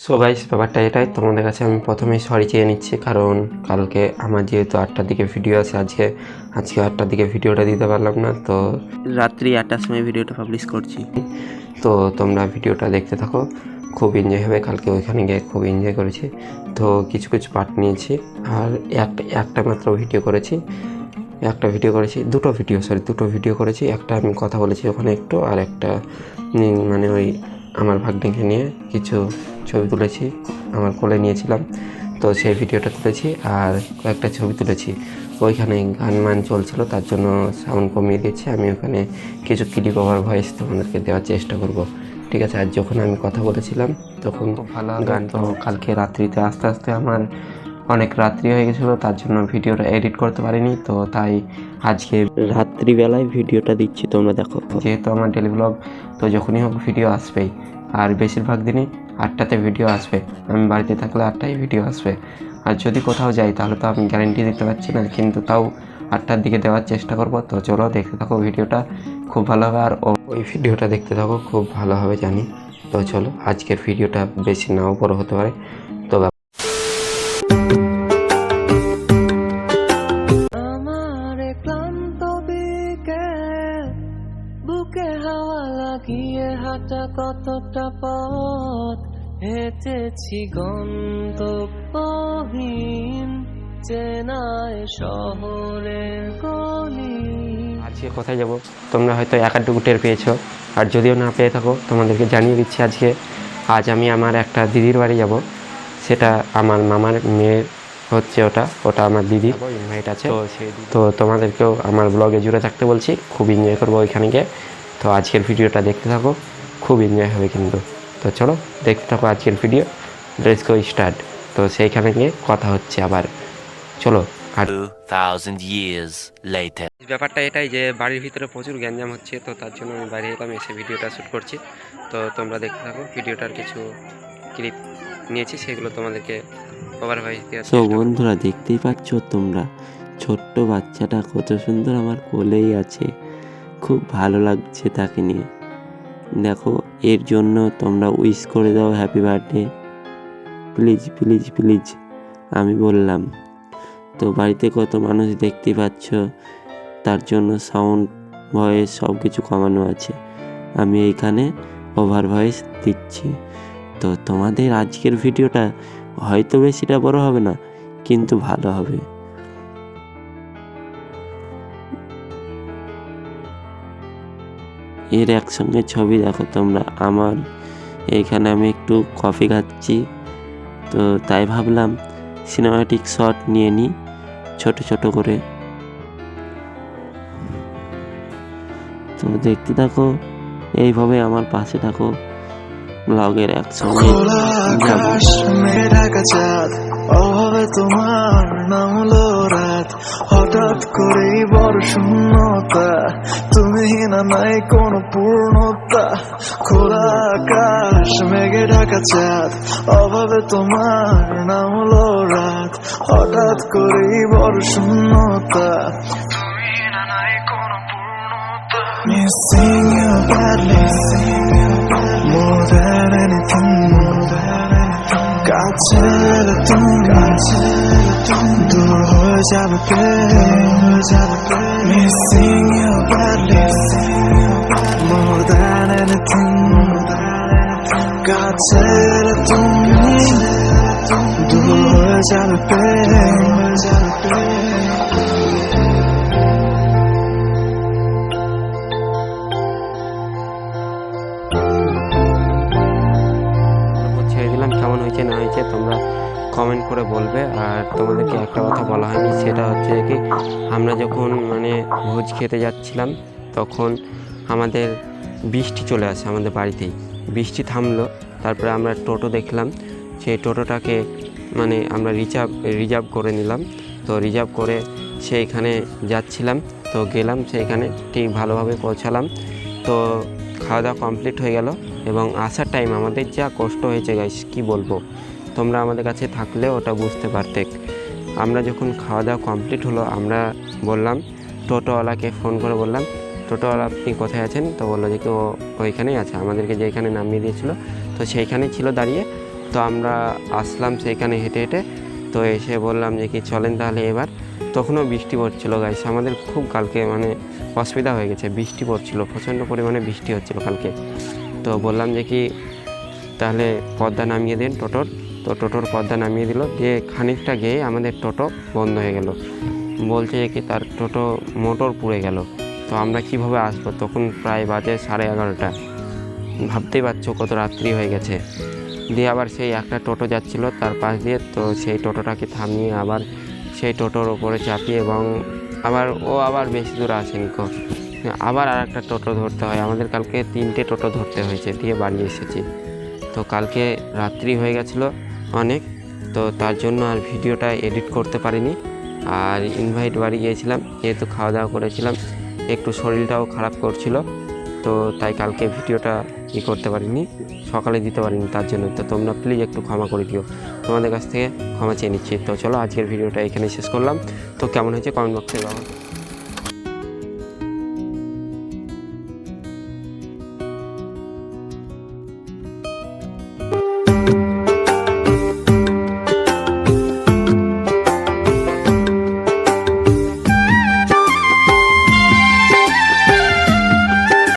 So guys ব্যাপারটা এটাই। তোমাদের কাছে আমি প্রথমেই সরি চেয়ে নিচ্ছি কারণ কালকে আমার যেহেতু আটটার দিকে ভিডিও আছে আজকে আজকে আটটার দিকে ভিডিওটা দিতে পারলাম না তো রাত্রি আটটার সময় ভিডিওটা পাবলিশ করছি। তো তোমরা ভিডিওটা দেখতে থাকো। খুব এনজয় হবে কালকে ওইখানে গিয়ে খুব এনজয় করেছি। তো কিছু কিছু পার্ট নিয়েছি আর একটা একটা মাত্র ভিডিও করেছি। একটা ভিডিও করেছি দুটো ভিডিও সরি দুটো ভিডিও করেছি। একটা আমি কথা বলেছি ওখানে একটু আর একটা মানে ওই আমার ভাগ্নিকে নিয়ে কিছু ছবি তুলেছি আমার কোলে নিয়েছিলাম। তো সেই ভিডিওটা তুলেছি আর কয়েকটা ছবি তুলেছি। ওইখানে গান মান চলছিল তার জন্য সাউন্ড কমিয়ে দিয়েছি। আমি ওখানে কিছু ক্লিপ ওভার ভয়েস তোমাদেরকে দেওয়ার চেষ্টা করব। ঠিক আছে আর যখন আমি কথা বলেছিলাম তখন ভালো গান তো কালকে রাত্রিতে আস্তে আস্তে আমার অনেক রাত্রি হয়ে গেছিল তার জন্য ভিডিওটা এডিট করতে পারিনি। তো তাই আজকে রাত্রিবেলায় ভিডিওটা দিচ্ছি তোমরা দেখো। যেহেতু আমার ডেলি ব্লগ তো যখনই হোক ভিডিও আসবেই। আর বেশিরভাগ দিনই আটটাতে ভিডিও আসবে। আমি বাড়িতে থাকলে আটটায় ভিডিও আসবে। আর যদি কোথাও যাই, তাহলে তো আমি গ্যারেন্টি দিতে পারছি না, কিন্তু তাও আটটার দিকে দেওয়ার চেষ্টা করব। তো চলো দেখতে থাকো ভিডিওটা খুব ভালো হবে। আর ওই ভিডিওটা দেখতে থাকো, খুব ভালো হবে জানি। তো চলো, আজকের ভিডিওটা বেশি নাও, বড় হতে পারে। তো বুকে লাগিয়ে হাঁটা কতটা পথ? হেঁটেছি গন্তব্যহীন চেনায় শহরের গলি। আজকে কোথায় যাব? তোমরা হয়তো এক একাডুকু টের পেয়েছ। আর যদিও না পেয়ে থাকো তোমাদেরকে জানিয়ে দিচ্ছি আজকে আজ আমি আমার একটা দিদির বাড়ি যাব। সেটা আমার মামার মেয়ের হচ্ছে ওটা ওটা আমার দিদি। ইনভাইট আছে। তো তোমাদেরকেও আমার ব্লগে জুড়ে থাকতে বলছি খুব এনজয় করব ওইখানে গিয়ে। তো আজকের ভিডিওটা দেখতে থাকো। খুব এনজয় হবে কিন্তু। তো চলো দেখতে থাকো আজকের ভিডিও লেটস গো স্টার্ট তো সেইখানে গিয়ে কথা হচ্ছে আবার। চলো আর 2,000 years later. ব্যাপারটা এটাই যে বাড়ির ভিতরে প্রচুর গ্যাঞ্জাম হচ্ছে তো তার জন্য আমি বাইরে এলাম এসে ভিডিওটা শ্যুট করছি। তো তোমরা দেখতে থাকো ভিডিওটার কিছু ক্লিপ নিয়েছি সেগুলো তোমাদেরকে ওভার ভয়েস দেওয়ার তো বন্ধুরা দেখতেই পাচ্ছ তোমরা ছোট্ট বাচ্চাটা কত সুন্দর আমার কোলেই আছে। খুব ভালো লাগছে তাকে নিয়ে। দেখো, এর জন্য তোমরা উইশ করে দাও happy birthday please please please আমি বললাম। তো বাড়িতে কত মানুষ দেখতে পাচ্ছ, তার জন্য সাউন্ড ভয়েস সব কিছু কমানো আছে। আমি এইখানে ওভার ভয়েস দিচ্ছি। তো তোমাদের আজকের ভিডিওটা হয়তো বেশিটা বড় হবে না, কিন্তু ভালো হবে। এর একসঙ্গে ছবি দেখো তোমরা। আমার এইখানে আমি একটু কফি খাচ্ছি। তো তাই ভাবলাম সিনেমাটিক শট নিয়ে নিই ছোট ছোট করে। তো দেখতে থাকো, এইভাবে আমার পাশে থাকো ব্লগের একসঙ্গে। আকাশ, মেঘে ঢাকা রাত, হঠাৎ করেই বড় শূন্যতা। তুমি না নাই কোন পূর্ণতা। খোলা আকাশ, মেঘে ঢাকা চাঁদ। অভাবে তোমার নামলো রাত। হঠাৎ করেই বড় শূন্যতা। তুমি না নাই কোনো পূর্ণতা। Missing you badly যাবে প্রেম Missing you badly More than anything কাছে তুমি দূর হয়ে যাবে প্রেম তারপর ছেড়ে দিলাম কেমন হয়েছে, না হয়েছে, তোমরা কমেন্ট করে বলবে। আর তোমাদেরকে একটা কথা বলা হয়নি, সেটা হচ্ছে কি, আমরা যখন মানে ভোজ খেতে যাচ্ছিলাম, তখন আমাদের বৃষ্টি চলে আসে আমাদের বাড়িতেই। বৃষ্টি থামলো, তারপরে আমরা টোটো দেখলাম। সেই টোটোটাকে মানে আমরা রিজার্ভ রিজার্ভ করে নিলাম। তো রিজার্ভ করে সেইখানে যাচ্ছিলাম, তো গেলাম সেইখানে, ঠিক ভালোভাবে পৌঁছালাম। তো খাওয়া দাওয়া কমপ্লিট হয়ে গেল এবং আসার টাইম আমাদের যা কষ্ট হয়েছে গাইস কি বলব? তোমরা আমাদের কাছে থাকলে ওটা বুঝতে পারতে। আমরা যখন খাওয়া দাওয়া কমপ্লিট হলো, আমরা বললাম, টোটোওয়ালাকে ফোন করে বললাম, টোটোওয়ালা, আপনি কোথায় আছেন? তো বলল যে, ও ওইখানেই আছে, আমাদেরকে যেখানে নামিয়ে দিয়েছিল, তো সেইখানেই ছিল দাঁড়িয়ে। তো আমরা আসলাম সেইখানে হেঁটে হেঁটে, তো এসে বললাম যে, কি, চলেন তাহলে এবার। তখনও বৃষ্টি পড়ছিল গাইস আমাদের খুব কালকে মানে অসুবিধা হয়ে গেছে, বৃষ্টি পড়ছিল, প্রচণ্ড পরিমাণে বৃষ্টি হচ্ছিল কালকে। তো বললাম যে, কি, তাহলে পদ্মা নামিয়ে দিন টোটোর। তো টোটোর পর্দা নামিয়ে দিল। দিয়ে খানিকটা গিয়ে আমাদের টোটো বন্ধ হয়ে গেল। বলছে যে কি তার টোটো মোটর পুড়ে গেল। তো আমরা কীভাবে আসব? তখন প্রায় বাজে সাড়ে এগারোটা। ভাবতেই পারছ কত রাত্রি হয়ে গেছে। দিয়ে আবার সেই একটা টোটো যাচ্ছিল তার পাশ দিয়ে। তো সেই টোটোটাকে থামিয়ে আবার সেই টোটোর ওপরে চাপিয়ে এবং আবার ও আবার বেশি দূর আসেনি কো। আবার আর একটা টোটো ধরতে হয়। আমাদের কালকে তিনটে টোটো ধরতে হয়েছে। দিয়ে বাড়ি এসেছি। তো কালকে রাত্রি হয়ে গেছিল। অনেক। তো তার জন্য আর ভিডিওটা এডিট করতে পারিনি। আর ইনভাইট বাড়ি গিয়েছিলাম, যেহেতু খাওয়া দাওয়া করেছিলাম, একটু শরীরটাও খারাপ করছিল, তো তাই কালকে ভিডিওটা ই করতে পারিনি, সকালে দিতে পারিনি তার জন্য। তো তোমরা প্লিজ একটু ক্ষমা করে দিও। তোমাদের কাছ থেকে ক্ষমা চেয়ে নিচ্ছি। তো চলো আজকের ভিডিওটা এখানে শেষ করলাম। তো কেমন হয়েছে কমেন্ট বক্সে